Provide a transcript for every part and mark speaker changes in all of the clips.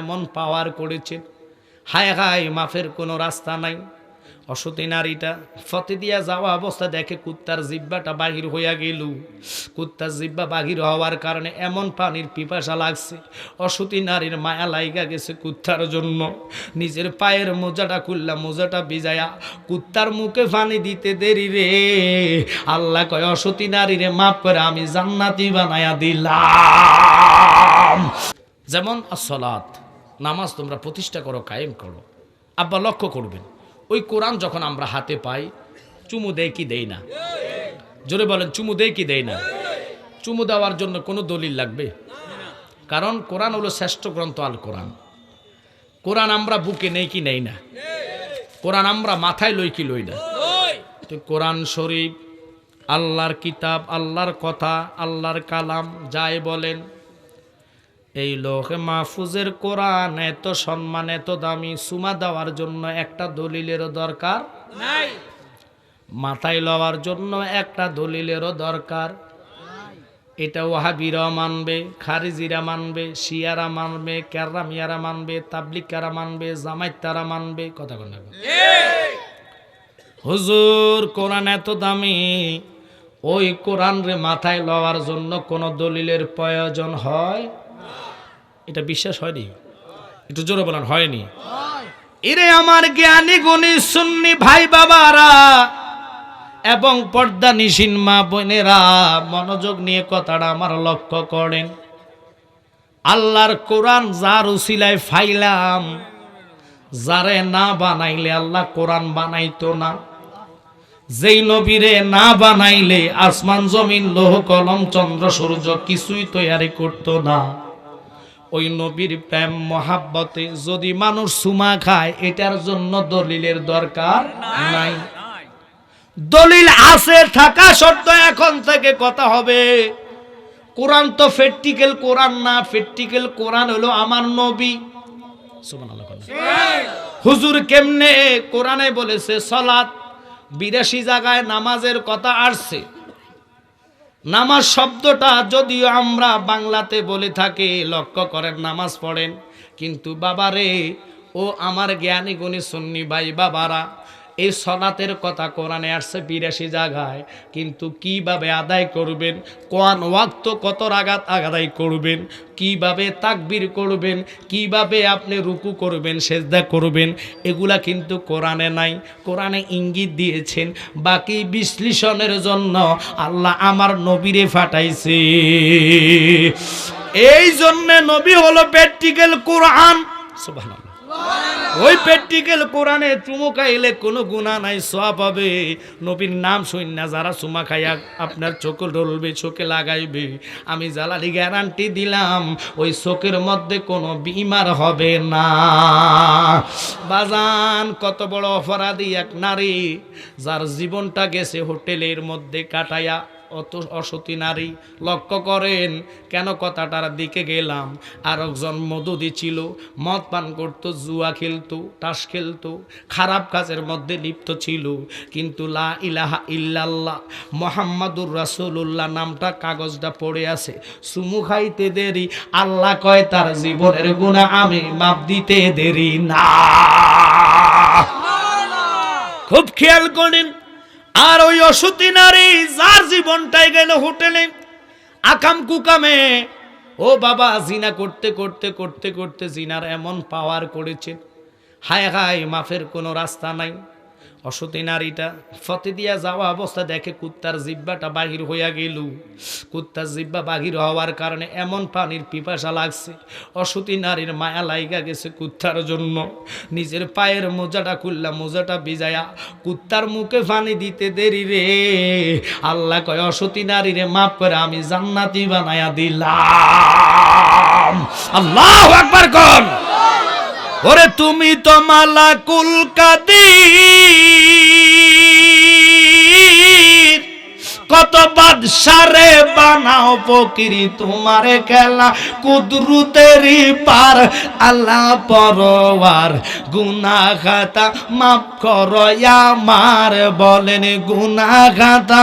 Speaker 1: এমন পাওয়ার করেছেন হায় হায়, মাফের কোনো রাস্তা নাই। অসতী নারীটা ফতে দিয়া যাওয়া অবস্থা দেখে কুত্তার জিব্বাটা বাহির হইয়া গেল। কুত্তার জিব্বা বাহির হওয়ার কারণে এমন পানির পিপাসা লাগছে। অসতী নারীর মায়া লাইগা গেছে কুত্তার জন্য। নিজের পায়ের মোজাটা খুললা, মোজাটা ভিজায়া কুত্তার মুখে পানি দিতে দেরি রে। আল্লাহ কয়, অসতী নারীরে মাফ করে, আমি জান্নাতি বানায়া দিলাম। যেমন আসলাত নামাজ তোমরা প্রতিষ্ঠা করো, কায়েম করো। আব্বা, লক্ষ্য করবেন, ওই কোরআন যখন আমরা হাতে পাই, চুমু দেয় কি দেই না? জোরে বলেন, চুমু দেয় কি দেয় না? চুমু দেওয়ার জন্য কোনো দলিল লাগবে? কারণ কোরআন হলো শ্রেষ্ঠ গ্রন্থ আল কোরআন। কোরআন আমরা বুকে নেই কি নেই না? কোরআন আমরা মাথায় লই কি লই না? তো কোরআন শরীফ, আল্লাহর কিতাব, আল্লাহর কথা, আল্লাহর কালাম, যাই বলেন এই লোহে মাহফুজের কোরআন এত সম্মান এত দামি সুমা দেওয়ার জন্য একটা দলিলেরও দরকার?
Speaker 2: নাই।
Speaker 1: মাথায় লওয়ার জন্য একটা দলিলেরও দরকার। এটা ওহাবিরা মানবে খারিজিরা মানবে শিয়ারা মানবে ক্যারামিয়ারা মানবে তাবলিকারা মানবে জামাইতারা মানবে কথা কোন হুজুর কোরআন এত দামি ওই কোরআন রে মাথায় লওয়ার জন্য কোনো দলিলের প্রয়োজন হয়? এটা বিশ্বাস হয়নি? একটু জোরে বলেন, হয়নি। এরে আমার জ্ঞানী গুণী সুন্নি ভাই বাবারা এবং পর্দা নিশিন মা বোনেরা, মনোযোগ নিয়ে কথাটা আমার লক্ষ্য করেন। আল্লাহর কোরআন যার উসিলায় ফাইলাম, যারে না বানাইলে আল্লাহ কোরআন বানাইতো না। যেই নবীরে না বানাইলে আসমান, জমিন, লোহ, কলম, চন্দ্র, সূর্য কিছুই তৈয়ারি করতো না। ওই নবীর প্রেম, মহাব্বতে যদি মানুষ সুমা খায়, এটার জন্য দলিলের দরকার নাই। দলিল আছে, থাকা সত্ত্বেও এখন থেকে কথা হবে। কোরআন তো ফেট্টিকেল কোরআন না ফেট্টিকেল কোরআন হলো আমার নবী। হুজুর কেমনে কোরআনে বলেছে সলাৎ বিরাশি জায়গায় নামাজের কথা আসছে। নামাজ শব্দটা যদিও আমরা বাংলাতে বলে থাকি, লক্ষ্য করেন নামাজ পড়েন। কিন্তু বাবারে, ও আমার জ্ঞানী গুণী সুন্নি ভাই বাবারা এই সনাতের কথা কোরআনে আসছে বিরাশি জায়গায়। কিন্তু কীভাবে আদায় করবেন? কোরআন ওয়াক্ত কত রাগাত আদায় করবেন? কীভাবে তাকবির করবেন? কীভাবে আপনি রুকু করবেন, সেজদা করবেন? এগুলা কিন্তু কোরআনে নাই। কোরআনে ইঙ্গিত দিয়েছেন, বাকি বিশ্লেষণের জন্য আল্লাহ আমার নবীরে ফাটাইছে। এই জন্যে নবী হলো প্র্যাকটিক্যাল কোরআন। সুবহানাল্লাহ। ওই প্র্যাকটিক্যাল কোরআনে চুমু খাইলে কোনো গুণা নাই সব হবে। নবীর নাম না, যারা চুমা খাইয়া আপনার চোখে ডলবে চোখে লাগাইবে। আমি জ্বালানি গ্যারান্টি দিলাম, ওই চোখের মধ্যে কোনো বিমার হবে না। বাজান, কত বড় অপরাধী এক নারী, যার জীবনটা গেছে হোটেলের মধ্যে কাটায়া অত অসতী নারী লক্ষ্য করেন কেন কথাটার দিকে গেলাম। আর একজন মধুদি ছিল, মদ পান করত, জুয়া খেলতো, তাস খেলতো, খারাপ কাজের মধ্যে লিপ্ত ছিল। কিন্তু লা ইলাহা ইল্লাল্লাহ, মোহাম্মদুর রাসূলুল্লাহ নামটা কাগজটা পড়ে আছে। সুমু খাইতে দেরি, আল্লাহ কয়, তার জীবনের গুণা আমি মাপ দিতে দেরি না। খুব খেয়াল করেন আর ওই অসতী নারী যার জীবনটাই গেল হোটেলে, আকাম কুকামে। ও বাবা, জিনা করতে করতে করতে করতে জিনার এমন পাওয়ার করেছে। হায় হায়, মাফের কোনো রাস্তা নাই। অসতী নারীটা, ফতে দিয়া যাওয়া অবস্থা দেখে কুত্তার জিব্বাটা বাহির হইয়া গেল। কুত্তার জিব্বা বাহির হওয়ার কারণে এমন পানির পিপাসা লাগছে, অসতী নারীর মায়া লাইগা গেছে কুত্তার জন্য। নিজের পায়ের মোজাটা খুললা, মোজাটা ভিজায়া কুত্তার মুখে পানি দিতে দেরি রে। আল্লাহ কয়, অসতী নারীরে মাফ করে, আমি জান্নাতি বানায়া দিলাম। আল্লাহ একবার কন। ওরে তুমি তো মালাকুল কাদির কত বাদশারে বানাও ফকিরি, তোমারে খেলা কুদরুতেরই পার। আল্লাহ পরওয়ার গুনা খাতা মাফ করো আমার, বলেন গুনা খাতা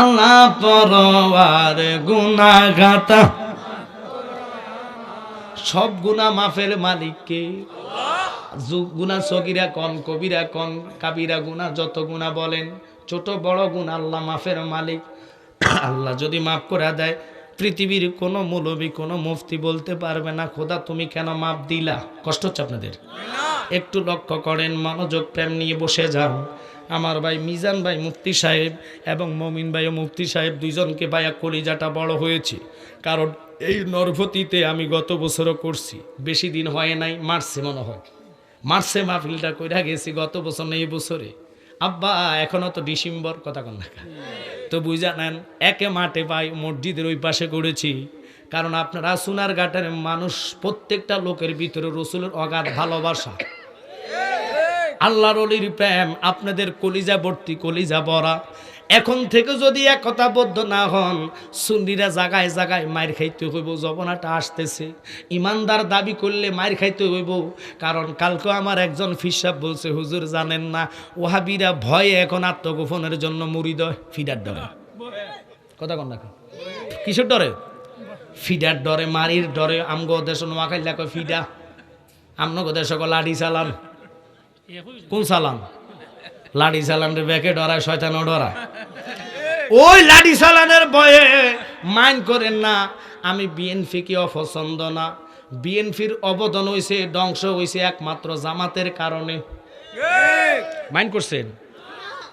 Speaker 1: আল্লাহ পরওয়ার গুনা খাতা সব গুণা মাফের মালিককে। গুণা সগিরা কন, কবিরা কন, কাবিরা গুণা যত গুণা বলেন, ছোট বড় গুণ আল্লাহ মাফের মালিক। আল্লাহ যদি মাফ করে দেয়, পৃথিবীর কোনো মৌলবী, কোনো মুফতি বলতে পারবে না, খোদা, তুমি কেন মাপ দিলা? কষ্ট হচ্ছে আপনাদের? একটু লক্ষ্য করেন, মনোযোগ প্রেম নিয়ে বসে যান। আমার ভাই মিজান ভাই মুফতি সাহেব এবং মমিন ভাই ও মুফতি সাহেব দুইজনকে ভাইয়া কলিজাটা বড় হয়েছে। কারণ এই নরভতিতে আমি গত বছরও করছি। বেশি দিন হয় নাই, মার্চে মনে হয়। মার্চে মাহফিলটা কইরা গেছি গত বছর এই বছরে। আব্বা, এখনও তো ডিসেম্বর, কথা কন না তো বুঝা নেন, একে মাঠে পাই, মসজিদের ওই পাশে করেছি। কারণ আপনারা সোনার ঘাটের মানুষ, প্রত্যেকটা লোকের ভিতরে রসুলের অগাধ ভালোবাসা। আল্লাহর অলির প্রেম, আপনাদের কলিজা ভর্তি কলিজা ভরা। এখন থেকে যদি একতাবদ্ধ না হন, সুন্নিরা জাগায় জাগায় মায়ের খাইতে হইব, জবনাটা আসতেছে। ইমানদার দাবি করলে মায়ের খাইতে হইব। কারণ কালকে আমার একজন ফিসাব বলছে, হুজুর জানেন না ওহাবিরা ভয়ে এখন আত্মগোপনের জন্য মুড়ি দেয় ফিডার ডরে কথা কন না কিসের ডরে? ফিডার ডরে, মারির ডরে, আমগো দেশ নোয়াখাইলা ফিডা। আমনগো দেশ লাঠি চালান। কোন সালাম লাডি সালানের ব্যাকে ডরায় শয়তানও ডরায় ওই লাডি সালানের ভয়ে মাইন্ড করেন না আমি বিএনপি বিএনপিকে অপছন্দ না। বিএনপির অবদান হয়েছে ধ্বংস হয়েছে একমাত্র জামাতের কারণে। মাইন্ড করছেন?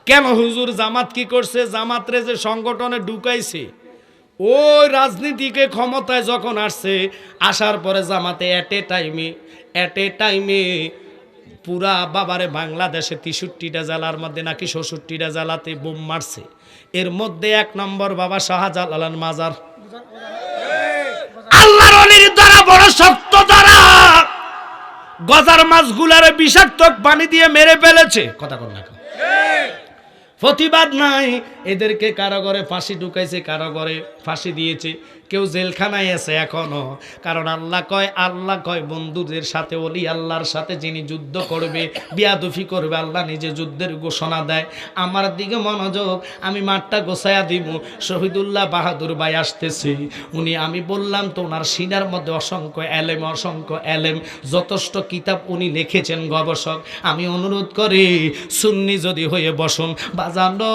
Speaker 1: কেন হুজুর জামাত কি করছে? জামাতরে যে সংগঠনে ঢুকাইছে ওই রাজনীতিকে ক্ষমতায় যখন আসছে আসার পরে জামাতে অ্যাট এ টাইমে অ্যাট এ টাইমে পুরা বাবারে বাংলাদেশে তেষট্টিটা জেলার মধ্যে নাকি ষষট্টিটা জেলাতে বোম মারছে। এর মধ্যে এক নম্বর বাবা শাহজালাল মাজার। আল্লাহর দ্বারা, বড় শক্ত দ্বারা গজার মাছগুলারে বিষাক্ত পানি দিয়ে মেরে ফেলেছে। কথা কর না প্রতিবাদ নাই, এদেরকে কারাগরে ফাঁসি ঢুকাইছে, কারাগরে ফাঁসি দিয়েছে। কেউ জেলখানায় আছে এখনও। কারণ আল্লাহ কয় আল্লাহ কয়, বন্ধুদের সাথে অলি আল্লাহর সাথে যিনি যুদ্ধ করবে, বিয়াদুফি করবে, আল্লাহ নিজে যুদ্ধের ঘোষণা দেয়। আমার দিকে মনোযোগ, আমি মাঠটা গোছায়া দিব। শহীদুল্লাহ বাহাদুর ভাই আসতেছে। উনি, আমি বললাম তো ওনার সিনার মধ্যে অসংখ্য এলেম অসংখ্য এলেম। যথেষ্ট কিতাব উনি লিখেছেন, গবেষক। আমি অনুরোধ করি, সুন্নি যদি হয়ে বসুন, বাজানো।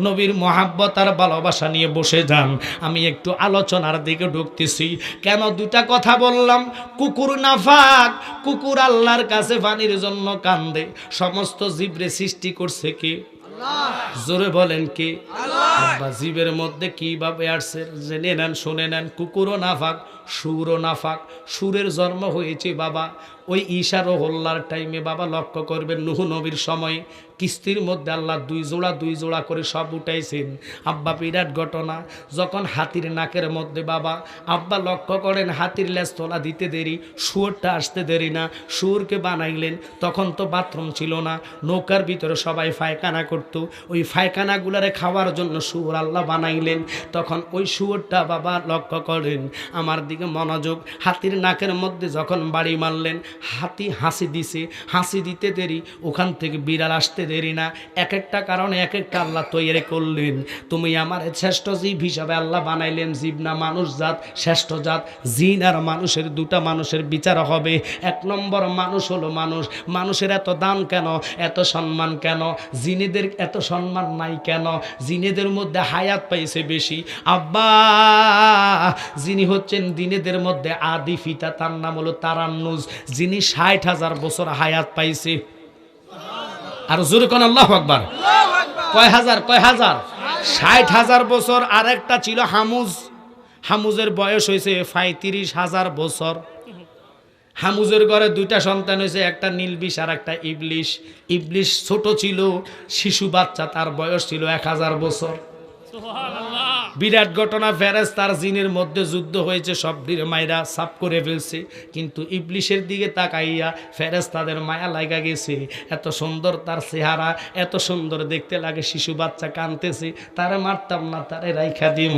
Speaker 1: নবীর মহাব্বত আর ভালোবাসা নিয়ে বসে যান। আমি একটু আলোচনার দিকে ঢুকতেছি। কেন দুটা কথা বললাম? কুকুর নাফাক কুকুর আল্লাহর কাছে পানির জন্য কান্দে। সমস্ত জীবরে সৃষ্টি করছে কে? জোরে বলেন কে? আব্বা জীবের মধ্যে কীভাবে আসছে? জেনে নেন শুনে নেন। কুকুরও নাফাক সুরও নাফাক, সুরের জন্ম হয়েছে বাবা। ওই ঈশার ও হল্লার টাইমে বাবা লক্ষ্য করবেন, নুহু নবীর সময় কিস্তির মধ্যে আল্লাহ দুই জোড়া দুই জোড়া করে সব উঠাইছেন। আব্বা বিরাট ঘটনা, যখন হাতির নাকের মধ্যে বাবা, আব্বা লক্ষ্য করেন হাতির লেজ তোলা দিতে দেরি, শুয়োরটা আসতে দেরি না, শুয়োরকে বানাইলেন, তখন তো বাথরুম ছিল না, নৌকার ভিতরে সবাই ফায়খানা করতো। ওই ফায়খানাগুলারে খাওয়ার জন্য শুয়োর আল্লাহ বানাইলেন। তখন ওই শুয়োরটা বাবা লক্ষ্য করেন, আমার দিকে মনোযোগ, হাতির নাকের মধ্যে যখন বাড়ি মারলেন, হাতি হাসি দিছে, হাসি দিতে দেরি, ওখান থেকে বিড়াল আসতে দেরি না। এক একটা কারণে এক একটা আল্লাহ তৈরি করলেন। তুমি আমার শ্রেষ্ঠ জীব হিসাবে আল্লাহ বানাইলেন, জীব না মানুষ জাত, শ্রেষ্ঠ জাত, জিন আর মানুষের দুটা মানুষের বিচার হবে। এক নম্বর মানুষ হলো মানুষ। মানুষের এত দান কেন? এত সম্মান কেন? জিনেদের এত সম্মান নাই কেন? জিনেদের মধ্যে হায়াত পাইছে বেশি। আব্বা, যিনি হচ্ছেন দিনেদের মধ্যে আদি ফিতা, তার নাম হলো তারান্নুজ, যিনি ষাট হাজার বছর হায়াত পাইছে। আর জোরে কোন আল্লাহ আকবার। কয় হাজার কয় হাজার? ষাট হাজার বছর আর একটা ছিল হামুজ। হামুজের বয়স হয়েছে পঁয়ত্রিশ হাজার বছর। হামুজের ঘরে দুইটা সন্তান হয়েছে, একটা নীলবিষ আর একটা ইবলিশ। ইবলিশ ছোট ছিল, শিশু বাচ্চা, তার বয়স ছিল এক হাজার বছর। বিরাট ঘটনা, ফেরেস তার জিনের মধ্যে যুদ্ধ হয়েছে, সব মায়েরা সাফ করে ফেলছে। কিন্তু ইবলিশের দিকে তাকাইয়া ফেরেস তাদের মায়া লাগা গেছে। এত সুন্দর তার চেহারা, এত সুন্দর দেখতে লাগে, শিশু বাচ্চা কানতেছে তারা মারতাম না, তারে রাইখা দিব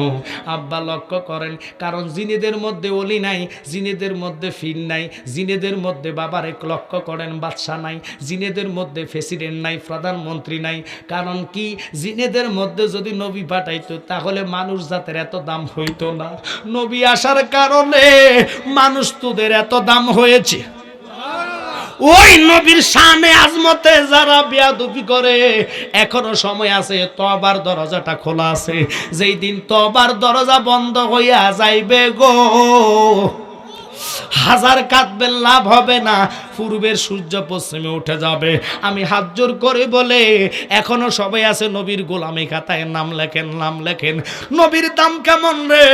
Speaker 1: আব্বা লক্ষ্য করেন, কারণ জিনেদের মধ্যে অলি নাই, জিনেদের মধ্যে ফির নাই, জিনেদের মধ্যে বাবারে লক্ষ্য করেন, বাদশা নাই, জিনেদের মধ্যে প্রেসিডেন্ট নাই, প্রধানমন্ত্রী নাই। কারণ কি? জিনেদের মধ্যে যদি নবী পাঠাইতো, তাহলে মানুষ মানুষ জাতের এত দাম হইতো না। নবী আসার কারণে মানুষ তোদের এত দাম হয়েছে। ওই নবীর সামনে আজমতে যারা বিয়াদুপি করে, এখনও সময় আছে তবার দরজাটা খোলা আছে। যেই দিন তবার দরজা বন্ধ হইয়া যাইবে গো। হাজার কাঁদবেন, লাভ হবে না। পূর্বের সূর্য পশ্চিমে উঠে যাবে। আমি হাত জোর করে বলে, এখনও সবাই আছে নবীর গোলামি খাতায়, নাম লেখেন নাম লেখেন। নবীর দাম কেমন রে?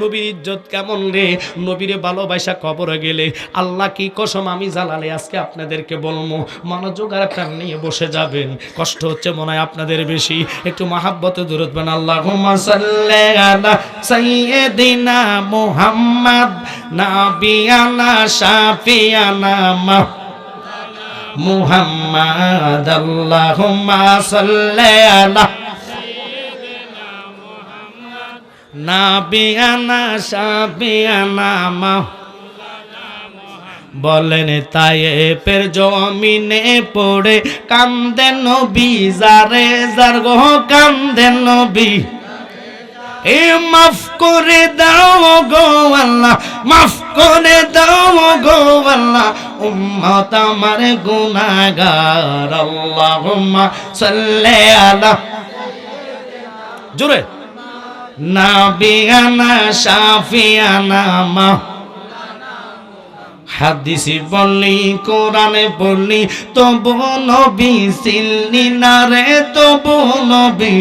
Speaker 1: নবীর ইজ্জত কেমন রে? নবীরে ভালোবাসা কবরে গেলে আল্লাহ কি কসম আমি জালালে আজকে আপনাদেরকে বলব? মনোযোগ আর প্রাণ নিয়ে বসে যাবেন। কষ্ট হচ্ছে মনে হয় আপনাদের বেশি। একটু মাহাব্বতে দূরতবেন আল্লাহ সাইয়েদিনা মুহাম্মদ, নাবিয়ানা, শাফিয়ানা, মা মুহাম্মদ আল্লাহুম্মা সাল্লি আলা নাবিয়ানা বলেন জমিনে পড়ে কান্দে নবী, যারে যার গো কান্দে নবী। এ মাফ করে দাও গো আল্লাহ, মাফ করে দাও গো আল্লাহ উম্মত আমার গুনাহগার আল্লাহুম্মা সাল্লি আলা জোরে। নাবিয়ানা শাফিয়ানা মা। হাদিসি বললি কোরআনে বললি তবু নবী সিলনি না রে তবু নবী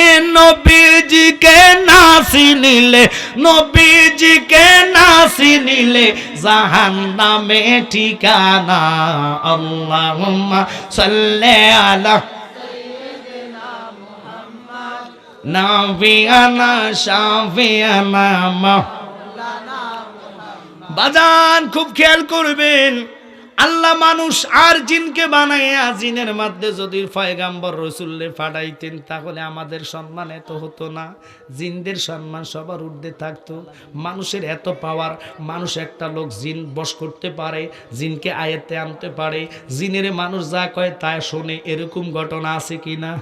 Speaker 1: এ নবীজিকে না চিনিলে, নবীজিকে না চিনিলে জাহান নামে ঠিকানা আল্লাহুম্মা সাল্লি আলা নাবিয়ানা শাফিয়ানা মা বাজান, খুব খেয়াল করবেন। আল্লাহ মানুষ আর জিনকে বানাইয়া জিনের মধ্যে যদি ফয়গাম্বর রসুল্লে ফাটাইতেন, তাহলে আমাদের সম্মান এত হতো না। জিনদের সম্মান সবার ঊর্ধ্বে থাকতো। মানুষের এত পাওয়ার মানুষ একটা লোক জিন বস করতে পারে, জিনকে আয়ত্তে আনতে পারে। জিনের মানুষ যা কয় তা শোনে, এরকম ঘটনা আছে কি না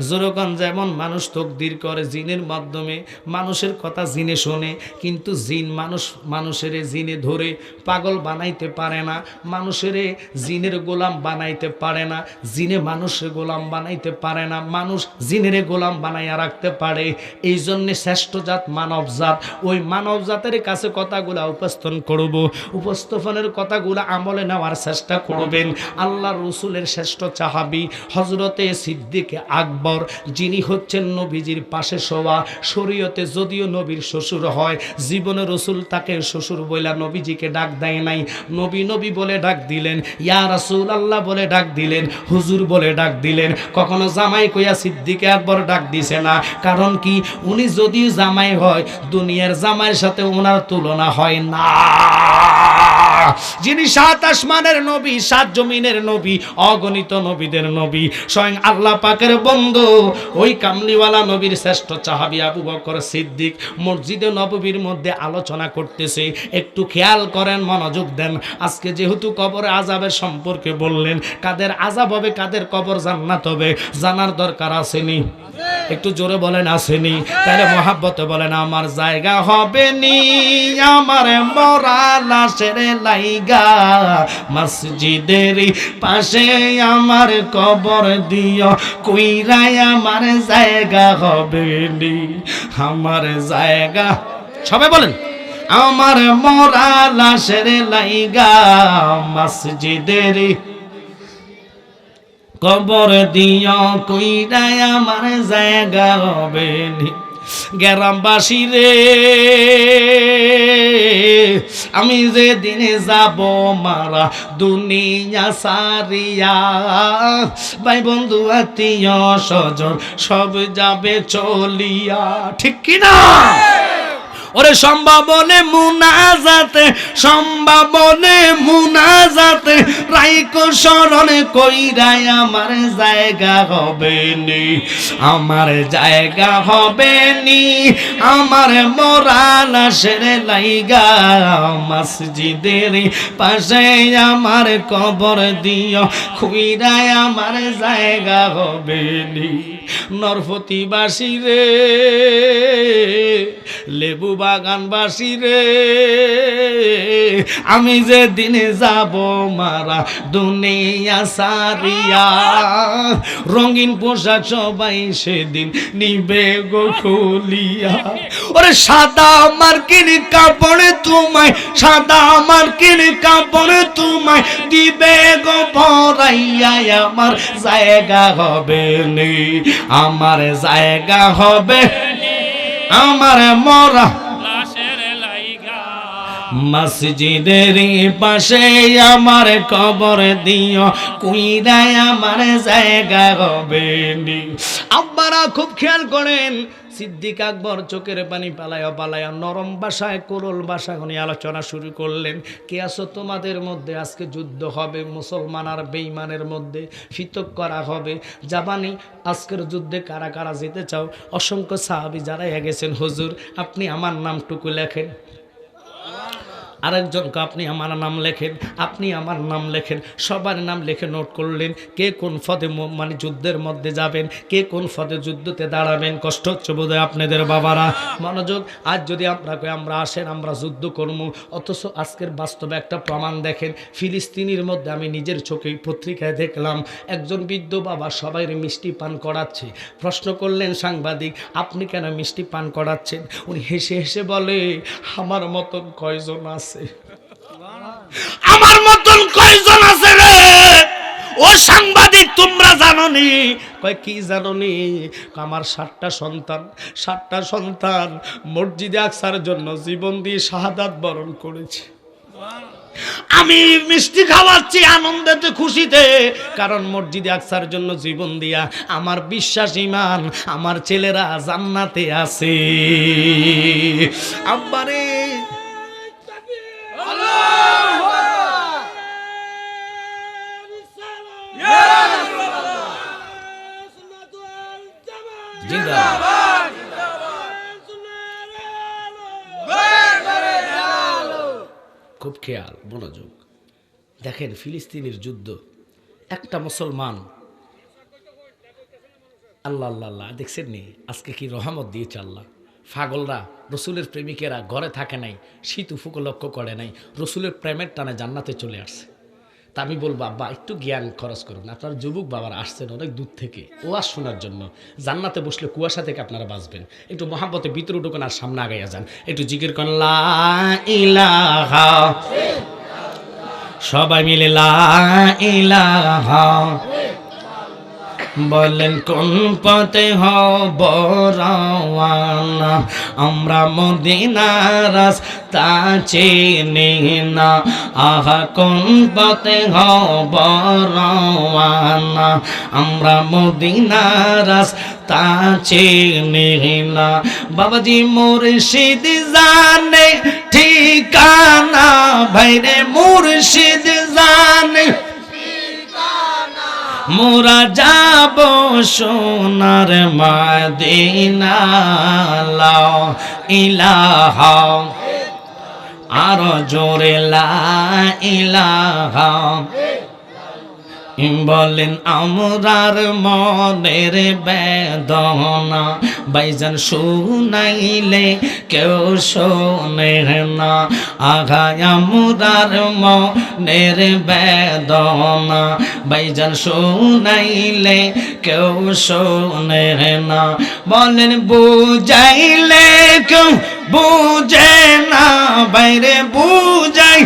Speaker 1: যেরকম যেমন মানুষ তকদির করে জিনের মাধ্যমে, মানুষের কথা জিনে শোনে, কিন্তু জিন মানুষ, মানুষের জিনে ধরে পাগল বানাইতে পারে না, মানুষের জিনের গোলাম বানাইতে পারে না, জিনে মানুষের গোলাম বানাইতে পারে না, মানুষ জিনের গোলাম বানাইয়া রাখতে পারে। এই জন্যে শ্রেষ্ঠ জাত মানব জাত। ওই মানব জাতের কাছে কথাগুলা উপস্থাপন করব। উপস্থাপনের কথাগুলা আমলে নেওয়ার চেষ্টা করবেন। আল্লাহ রসুলের শ্রেষ্ঠ চাহাবি হজরতে সিদ্দিকে আকবর যিনি হচ্ছেন নবীজির পাশে শোয়া। শরীয়তে যদিও নবীর শ্বশুর হয় জীবনে রসুল তাকে শ্বশুর বইলা নবীজিকে ডাক দেয় নাই। নবী নবী বলে ডাক দিলেন, ইয়া রাসূল আল্লাহ বলে ডাক দিলেন, হুজুর বলে ডাক দিলেন। কখনো জামাই কইয়া সিদ্দিকে আকবর ডাক দিছে না। কারণ কি? উনি যদিও জামাই হয়, দুনিয়ার জামাইয়ের সাথে ওনার তুলনা হয় না। যিনি সাত আসমানের নবী, সাত জমিনের নবী, অগণিত নবীদের নবী, স্বয়ং আল্লাহ পাকের বন্ধু, ওই কামলিওয়ালা নবীর শ্রেষ্ঠ চাহাবি আবু বকর সিদ্দিক মসজিদে নববীর মধ্যে আলোচনা করতেছে। একটু খেয়াল করেন, মনোযোগ দেন। আজকে যেহেতু কবরে আজাবের সম্পর্কে বললেন, কাদের আজাব হবে, কাদের কবর জান্নাত হবে, জানার দরকার আসেনি। একটু জোরে বলেন, আসেনি। তাহলে মহাব্বতে বলেন, আমার জায়গা হবে নি, আমার মরা লাইগা মসজিদের পাশে আমার কবর দিও। কইরাই আমার জায়গা হবে আমার জায়গা। সবাই বলেন, আমার মরা লাশের লাইগা মসজিদের কবর দিও। কইরাই আমার জায়গা হবে গ্রামবাসী রে, আমি যে দিনে যাব মারা দুনিয়া সারিয়া। ভাই বন্ধু, আত্মীয় স্বজন সব যাবে চলিয়া। ঠিক কিনা? ওরে সম্ভাবনে মুনাজাতে সম্ভাবনে মুনাজাতে, রাইকো স্মরণে কইরাই আমার জায়গা হবে নি আমার জায়গা হবে নি আমার মরাল সেরে লাইগা মসজিদের পাশে আমার কবর দিও, খুইরাই আমার জায়গা হবে নি নরফতিবাসী রে, লেবু বাগানবাসী রে, আমি যে দিনে যাব মারা দুনিয়া সারিয়া। রঙিন পোশাক সবাই সেদিন নিবে গো খুলিয়া। ওরে সাদা আমার কিনে কাপড়ে তোমায়, সাদা আমার কিনে কাপড়ে তোমায় দিবে গো ভরাইয়া। আমার জায়গা হবে নি, আমার জায়গা হবে আমার মরা মসজিদের পাশে আমার কবর দিও কুইরায় আমার জায়গা হবে নি। আব্বারা খুব খেয়াল করেন, সিদ্দিক আকবর চোখের পানি পালায়া পালায়া নরম বাসায়, কোরল ভাষা উনি আলোচনা শুরু করলেন, কে আসো তোমাদের মধ্যে? আজকে যুদ্ধ হবে, মুসলমান আর বেইমানের মধ্যে ফিতক করা হবে। জাবানি আজকের যুদ্ধে কারা কারা যেতে চাও? অসংখ্য সাহাবি যারা গেছেন, হুজুর, আপনি আমার নামটুকু লেখেন। Wow. আরেকজনকে আপনি আমার নাম লেখেন, আপনি আমার নাম লেখেন, সবার নাম লিখে নোট করলেন, কে কোন ম- মানে যুদ্ধের মধ্যে যাবেন, কে কোন পদে যুদ্ধতে দাঁড়াবেন, কষ্ট হচ্ছে বোধহয় আপনাদের বাবারা। মনোযোগ, আজ যদি আমরা আমরা আসেন, আমরা যুদ্ধ করব, অথচ আজকের বাস্তবে একটা প্রমাণ দেখেন, ফিলিস্তিনির মধ্যে আমি নিজের চোখেই পত্রিকায় দেখলাম, একজন বৃদ্ধ বাবা সবাই মিষ্টি পান করাচ্ছে। প্রশ্ন করলেন সাংবাদিক, আপনি কেন মিষ্টি পান করাচ্ছেন? উনি হেসে হেসে বলে, আমার মতন কয়জন আছে? আমার মতন কয়জন আছে রে? ও সাংবাদিক, তোমরা জানো নি কয়, কি জানো নি আমার সাতটা সন্তান সাতটা সন্তান মসজিদে আকসার জন্য জীবন দিয়ে শাহাদাত বরণ করেছে। আমি মিষ্টি খাওয়াচ্ছি আনন্দেতে, খুশিতে, কারণ মসজিদে আকসার জন্য জীবন দিয়া আমার বিশ্বাস ইমান আমার ছেলেরা জান্নাতে আছে। আব্বারে খেয়াল, মনোযোগ। দেখেন ফিলিস্তিনের যুদ্ধ, একটা মুসলমান, আল্লাহ আল্লাহ আল্লাহ, দেখছেন নি? আজকে কি রহমত দিয়েছে আল্লাহ? ফাগলরা রসুলের প্রেমিকেরা ঘরে থাকে নাই, শীত উফুকে লক্ষ্য করে নাই, রসুলের প্রেমের টানে জান্নাতে চলে আসছে। তা আমি বলব, আব্বা, একটু জ্ঞান খরচ করুন। আপনার যুবক বাবার আসছেন অনেক দূর থেকে। ও আস শোনার জন্য। জান্নাতে বসলে কুয়াশা থেকে আপনারা বাঁচবেন। একটু মহাব্বতে ভিতরে ঢুকুন আর সামনে আগাইয়া যান। একটু জিকির ইলাহা সবাই মিলে, লা ইলাহা বলেন, কোন পথে হব রওয়ানা? আমরা মদিনার রাস্তা চিনি না। আহা, কোন পথে হব রওয়ানা? আমরা মদিনার রাস্তা চিনি না। বাবাজি মুর্শিদ জানে ঠিকানা, ভাইরে মুর্শিদ জানে। মোরা যাব সোনার মদিনা লাও ইলাহা। আর জোরে লা ইলাহা। বলেন আমরার মনের বেদনা। বাইজান শুনাইলে কেউ শোনে না। আঘায় আমরার মনের বেদনা। বাইজান শুনাইলে কেউ শোনে না। বলেন, বুঝাইলে কেউ বুঝে না। বাইরে বুঝাই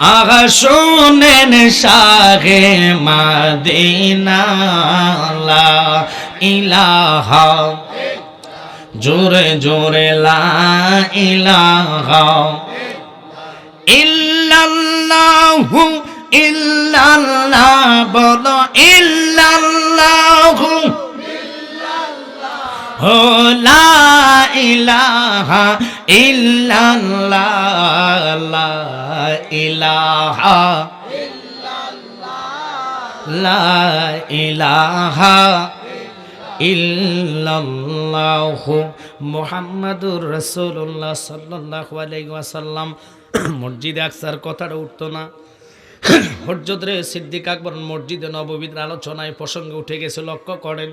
Speaker 1: আগা শোনেন শাহে মাদিনা ইলাহা। জোরে জোরে লা ইলাহা। ইল্লাল্লাহু ইল্লাল্লাহ, বলো ইল্লাল্লাহু। ও লা ইলাহা। ইল্লাল্লাহ ইলাহা মুহাম্মাদুর রাসূলুল্লাহ সাল্লাল্লাহু আলাইহি ওয়াসাল্লাম। মসজিদে আকসার কথাটা উঠতো না। হজরত রে সিদ্দিক আকবর মসজিদে নববীর আলোচনায় প্রসঙ্গে উঠে গেছে, লক্ষ্য করেন,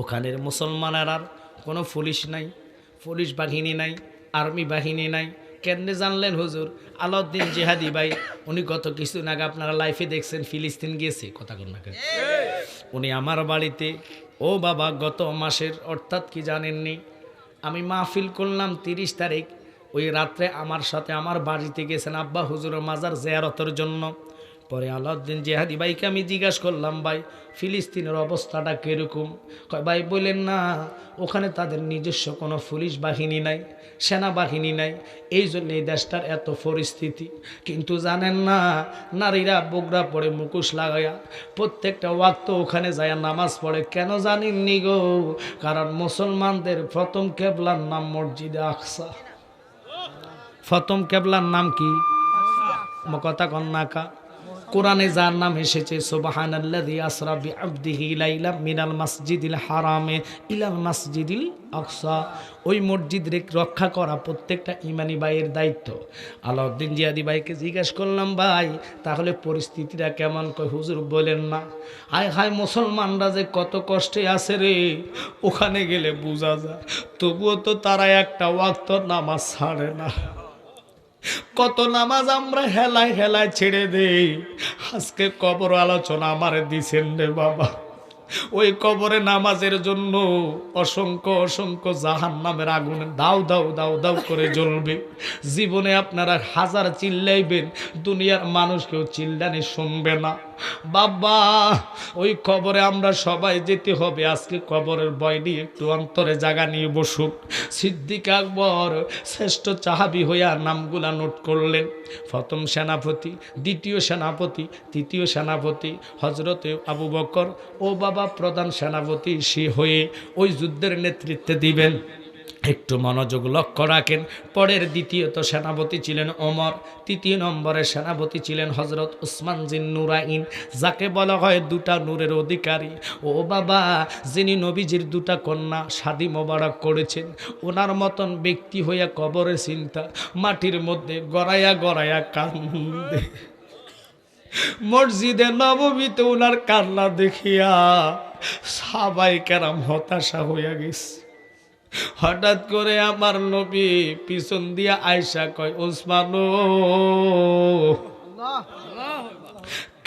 Speaker 1: ওখানের মুসলমানের আর কোনো পুলিশ নাই, পুলিশ বাহিনী নাই। আর্মি বাহিনী নাই। কেমনে জানলেন হুজুর? আলাউদ্দিন জেহাদি ভাই, উনি গত কিছুদিন আগে আপনারা লাইফে দেখছেন, ফিলিস্তিন গিয়েছে। কথা কন না উনি আমার বাড়িতে, ও বাবা, গত মাসের, অর্থাৎ কি জানেননি? আমি মাহফিল করলাম তিরিশ তারিখ, ওই রাত্রে আমার সাথে আমার বাড়িতে গেছেন আব্বা হুজুরের মাজার জেয়ারতের জন্য। পরে আলাউদ্দিন জেহাদি, ভাইকে আমি জিজ্ঞাসা করলাম, ভাই, ফিলিস্তিনের অবস্থাটা কীরকম? ভাই, বললেন, না, ওখানে তাদের নিজস্ব কোনো পুলিশ বাহিনী নাই, সেনাবাহিনী নাই, এই জন্য এই দেশটার এত পরিস্থিতি। কিন্তু জানেন না, নারীরা বোগরা পড়ে মুখোশ লাগায়া প্রত্যেকটা ওয়াক্ত ওখানে যায় নামাজ পড়ে। কেন জানেননি গো? কারণ মুসলমানদের প্রথম কেবলার নাম মসজিদে আকসা। প্রথম কেবলার নাম কি? কথা কন্যাকা কোরআনে যার নাম এসেছে, সুবহানাল্লাযী মিনাল মাসজিদিল হারামে ইলাল মাসজিদিল আকসা। ওই মসজিদ রক্ষা করা প্রত্যেকটা ইমানি ভাইয়ের দায়িত্ব। আলাউদ্দিন জিয়াদি ভাইকে জিজ্ঞেস করলাম, ভাই, তাহলে পরিস্থিতিটা কেমন? কয়, হুজুর বলেন না। হায় হায়, মুসলমানরা যে কত কষ্টে আছে রে, ওখানে গেলে বোঝা যায়। তবুও তো তারা একটা ওয়াক্ত নামাজ ছাড়ে না। কত নামাজ আমরা হেলায় হেলায় ছেড়ে দেই। আজকে কবর আলোচনা আমার দিছেন রে বাবা। ওই কবরে নামাজের জন্য অসংখ্য অসংখ্য জাহান নামের আগুন দাও দাও দাও দাও করে জ্বলবে। জীবনে আপনারা হাজার চিল্লাইবেন, দুনিয়ার মানুষ কেউ চিল্লানি শুনবে না। বাবা, ওই কবরে আমরা সবাই যেতে হবে। আজকে কবরের ভয় নিয়ে একটু অন্তরে জায়গা নিয়ে বসুক। সিদ্দিক আকবর শ্রেষ্ঠ চাহাবি হইয়া নামগুলা নোট করলেন। প্রথম সেনাপতি, দ্বিতীয় সেনাপতি, তৃতীয় সেনাপতি হজরতে আবু বকর। ও বাবা, প্রধান সেনাপতি সে হয়ে ওই যুদ্ধের নেতৃত্বে দিবেন। একটু মনোযোগ লক্ষ্য রাখেন। পরের দ্বিতীয়ত সেনাপতি ছিলেন ওমর, তৃতীয় নম্বরে সেনাপতি ছিলেন হজরত উসমান জিন নুরাইন, যাকে বলা হয় দুটা নূরের অধিকারী। ও বাবা, যিনি নবীজির দুটা কন্যা শাদি মোবারক করেছেন, ওনার মতন ব্যক্তি হইয়া কবরের চিন্তা, মাটির মধ্যে গড়াইয়া গড়াইয়া কান্দে। মসজিদে নবমীতে ওনার কান্না দেখিয়া সবাই কেরাম হতাশা হইয়া গেছে। হঠাৎ করে আমার নবী পিছন দিয়া আয়সা কয়, ওসমান,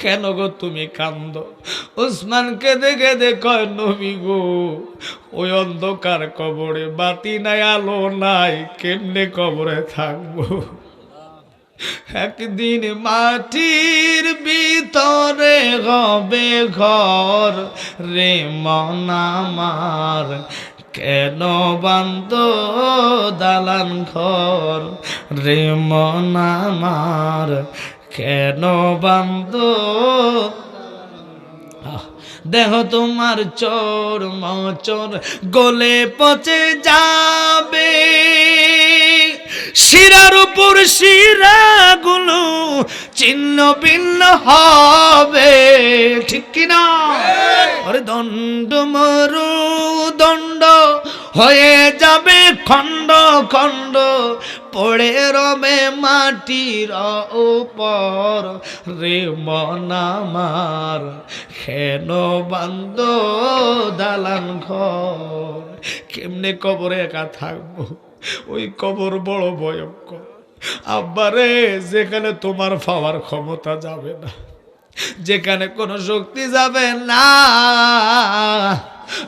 Speaker 1: কেন গো তুমি কান্দ ওসমান কেঁদে কেঁদে কয়, নবী গো, ওই অন্ধকার কবরে বাতি নাই, আলো নাই, কেমনে কবরে থাকব? একদিন মাটির ভিতরে হবে ঘর রে মন আমার কেন বান্দ দালান ঘর রে মন আমার? কেন বান্দ দেহ তোমার চোর মচর গলে পচে যাবে। শিরার উপর শিরাগুলো চিহ্ন ভিন্ন হবে। ঠিক কিনা? আরে দণ্ড মরু দণ্ড হয়ে যাবে খণ্ড খণ্ড, পড়ে রবে মাটির উপর। রে মন আমার, হেন বান্দ দালান ঘর। কেমনে কবরে একা থাকব? ওই কবর বড় ভয়ঙ্কর। আব্বারে, যেখানে তোমার পাওয়ার ক্ষমতা যাবে না। যেখানে কোনো শক্তি যাবে না।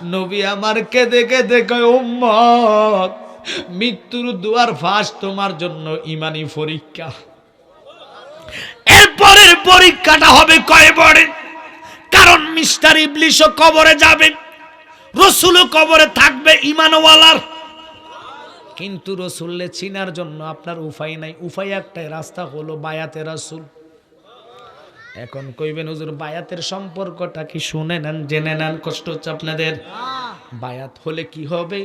Speaker 1: নবী আমার কেঁদে কেঁদে কয়, উম্মত, মৃত্যুর দুয়ার ফাঁস তোমার জন্য ইমানি পরীক্ষা। এরপরের পরীক্ষাটা হবে কয় বড়ে? কারণ মিস্টার ইবলিশও কবরে যাবে, রসুলও কবরে থাকবে ইমানওয়ালার। কিন্তু রসুল্লে চিনার জন্য আপনার উপায় নাই। উপায় একটাই, রাস্তা হলো বায়াতে রাসুল। এখন কইবেন, হুজুর, বায়াতের সম্পর্কটা কি শুনে নেন, জেনে নেন, কষ্ট হচ্ছে আপনাদের? বায়াত হলে কি হবে?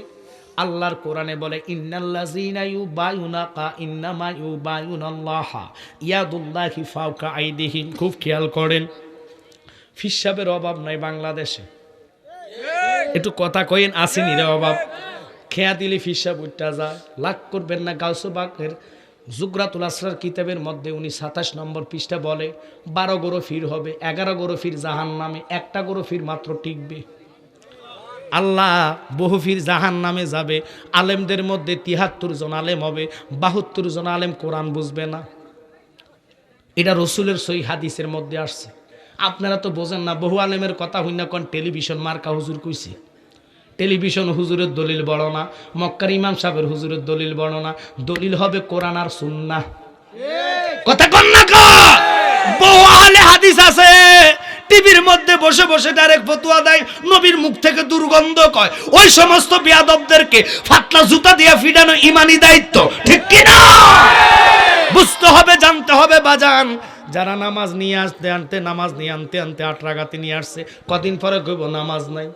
Speaker 1: আল্লাহর কোরআনে বলে খুব খেয়াল করেন, ফিসাবের অভাব নাই বাংলাদেশে। একটু কথা কইন আসেনি রে অভাব। খেয়া দিলে ফিসাব উঠটা যায় লাখ করবেন না গাউসবাগের জুগরাতুল আসরার কিতাবের মধ্যে উনি সাতাশ নম্বর পৃষ্ঠা বলে, বারো গরো ফির হবে, এগারো গরো ফির জাহান নামে একটা গরো ফির মাত্র টিকবে। আল্লাহ বহুফির জাহান নামে যাবে, আলেমদের মধ্যে তিহাত্তর জন আলেম হবে, বাহাত্তর জন আলেম কোরআন বুঝবে না। এটা রসুলের সই হাদিসের মধ্যে আসছে। আপনারা তো বোঝেন না, বহু আলেমের কথা হই না কোন, টেলিভিশন মার্কা হুজুর কইছে। টেলিভিশন হুজুরের দলিল বড় না মক্কার ইমাম সাহেবের হুজুরের দলিল বড় না দলিল হবে কোরআন আর সুন্না কথা কন না আহলে হাদিস আছে, টিভির মধ্যে বসে বসে ডাইরেক্ট ফতুয়া দেয়, নবীর মুখ থেকে দুর্গন্ধ কয়। ওই সমস্ত বিয়াদবদেরকে ফাতলা জুতা দিয়ে ফিডানো ইমানি দায়িত্ব, ঠিক কিনা বুঝতে হবে, জানতে হবে, বাজান। যারা নামাজ নিয়ে আসতে আনতে, নামাজ নিয়ে আনতে আনতে আট রাগাতে নিয়ে আসছে, কদিন পরে কইব নামাজ নাই।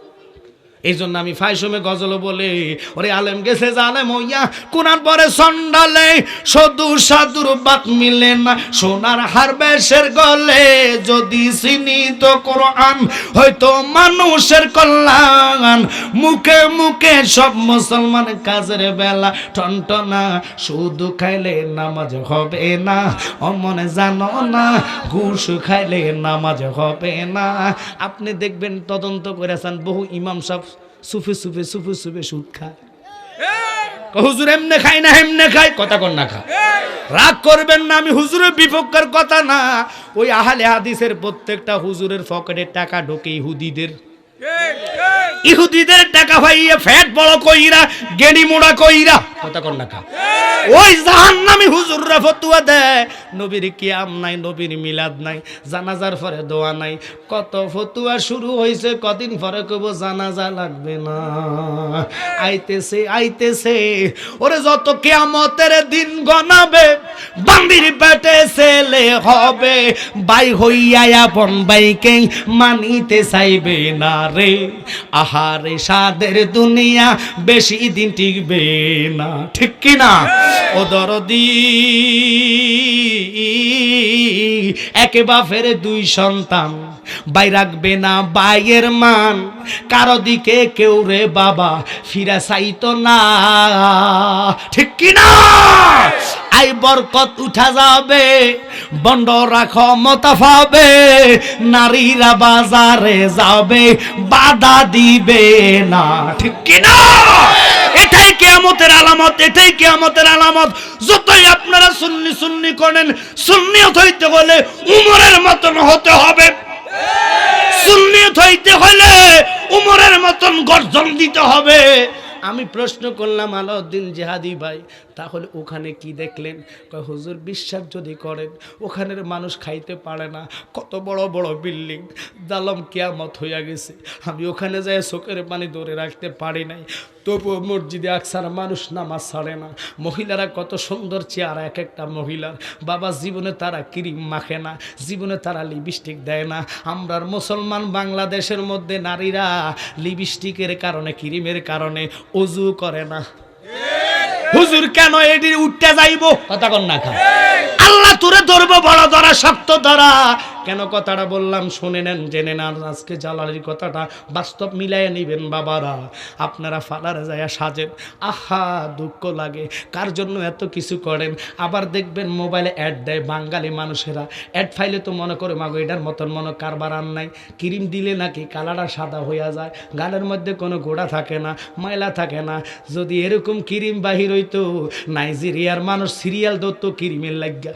Speaker 1: এই জন্য আমি ফাইসমে গজল বলে, ওরে আলেম গেছে জালেম হইয়া কোরআন পরে সন্ডালে সদু সাধুর বাত মিলে না, সোনার হারবেশের গলে যদি চিনিত কোরআন হয়তো মানুষের কল্যাণ, মুখে মুখে সব মুসলমান কাজের বেলা টনটনা শুধু খাইলে নামাজ হবে না, অমনে জানো না, ঘুষ খাইলে নামাজ হবে না। আপনি দেখবেন তদন্ত করেছেন বহু ইমাম সাহেব সুফে সুফে সুফে সুফে সুদ খায়। হুজুর এমনে খাই না এমনে খাই কথা কর না খা। রাগ করবেন না আমি হুজুরের বিপক্ষের কথা না। ওই আহলে হাদিসের প্রত্যেকটা হুজুরের পকেটে টাকা ঢোকে ইহুদিদের। ইহুদিদের টাকা ভাইয়া ফ্যাট বড় কইরা গেড়ি মোড়া কইরা। কথা কর না ওই জাহান্নামী হুজুররা ফতুয়া দেয়, নবীর কিয়াম নাই, নবীর মিলাদ নাই, জানাজার পরে দোয়া নাই। কত ফতুয়া শুরু হয়েছে কদিন পরে কব জানাজা লাগবে না। আইতেছে আইতেছে, ওরে যত কিয়ামতের দিন গনাবে, বান্দির পেটে ছেলে হবে, বাই হইয়া আপন বাইকে মানিতে চাইবে না। রে আহারে সাদের দুনিয়া বেশি দিন টিকবে না। ঠিক কি না? ও দরদি, একে বাপের দুই সন্তান। বাই রাখবে না বাইয়ের মান। কারও দিকে কেউ রে বাবা ফিরা চাইতো না। ঠিক কি না? আই বরকত উঠা যাবে বন্ড রাখ মতা পাবে নারীরা বাজারে যাবে, বাধা দিবে না। ঠিক কি না? এটাই কেয়ামতের আলামত, এটাই কেয়ামতের আলামত। যতই আপনারা সুন্নি সুন্নি করেন, সুন্নিয়ত হইতে হলে উমরের মতন হতে হবে। সুন্নিয়ত হইতে হলে উমরের মতন গর্জন দিতে হবে। আমি প্রশ্ন করলাম আলাউদ্দিন জেহাদি ভাই তাহলে ওখানে কি দেখলেন? হুজুর, বিশ্বাস যদি করেন, ওখানের মানুষ খাইতে পারে না। কত বড় বড় বিল্ডিং। দালম কেয়ামত হইয়া গেছে। আমি ওখানে যাই চোখের পানি ধরে রাখতে পারি নাই। তবুও মসজিদে আকসার মানুষ নামাজ ছাড়ে না। মহিলারা কত সুন্দর চেয়ার এক একটা মহিলার। বাবা, জীবনে তারা ক্রিম মাখে না। জীবনে তারা লিপস্টিক দেয় না। আমরার মুসলমান বাংলাদেশের মধ্যে নারীরা লিপস্টিকের কারণে, ক্রিমের কারণে অজু করে না। হুজুর কেন এটি উঠতে যাইব? কথা কন্যা না খা। আল্লাহ তোরে ধরবো বড় ধরা শক্ত ধরা। কেন কথাটা বললাম? শুনে নেন, জেনে নেন, আজকে জালালির কথাটা বাস্তব মিলাইয়া নিবেন বাবারা। আপনারা ফালারে যায় সাজেন। আহা, দুঃখ লাগে। কার জন্য এত কিছু করেন? আবার দেখবেন মোবাইলে অ্যাড দেয় বাঙালি মানুষেরা। অ্যাড ফাইলে তো মনে করে, মাগো, এটার মতন মনে কারবার আর নাই। ক্রিম দিলে নাকি কালারটা সাদা হইয়া যায়। গালের মধ্যে কোনো গোড়া থাকে না, ময়লা থাকে না। যদি এরকম ক্রিম বাহির হইতো, নাইজেরিয়ার মানুষ সিরিয়াল দত্ত ক্রিমের লাগিয়া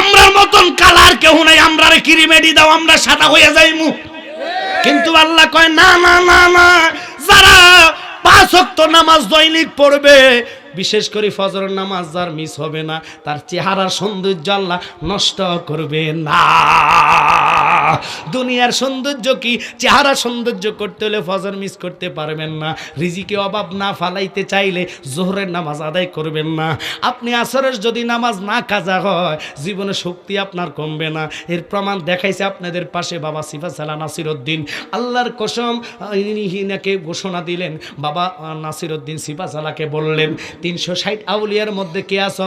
Speaker 1: আমরার মতন কালার কেউ নাই আমরা ক্রিমেডি দাও, আমরা সাদা হয়ে যাইমু। কিন্তু আল্লাহ কয়, না না না না, যারা পাঁচ নামাজ দৈনিক পড়বে, বিশেষ করে ফজর নামাজ যার মিস হবে না, তার চেহারার সৌন্দর্য আল্লাহ নষ্ট করবে না। দুনিয়ার সৌন্দর্য কি? চেহারা সৌন্দর্য করতে হলে ফজর মিস করতে পারবেন না। রিজিকে অভাব না ফালাইতে চাইলে জোহরের নামাজ আদায় করবেন না। আপনি আসরের যদি নামাজ না কাজা হয়, জীবনে শক্তি আপনার কমবে না। এর প্রমাণ দেখাইছে আপনাদের পাশে বাবা সিফা সালা নাসির উদ্দিন আল্লাহর কসম ইনিহিনাকে ঘোষণা দিলেন, বাবা নাসির উদ্দিন সিফা সালাকে বললেন, তিনশো ষাট আউলিয়ার মধ্যে কে আস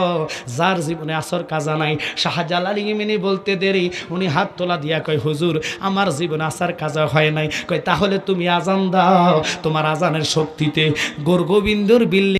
Speaker 1: যার জীবনে আসর কাজা নাই। শাহজালাল ইমিনি বলতে দেরি, উনি হাত তোলা দিয়া কয় হুজুর, আমার জীবন আসার কাজা হয় নাই। কয়, তাহলে তুমি আজান দাও। তোমার আজানের শক্তিতে গোর গোবিন্দর বিল্লি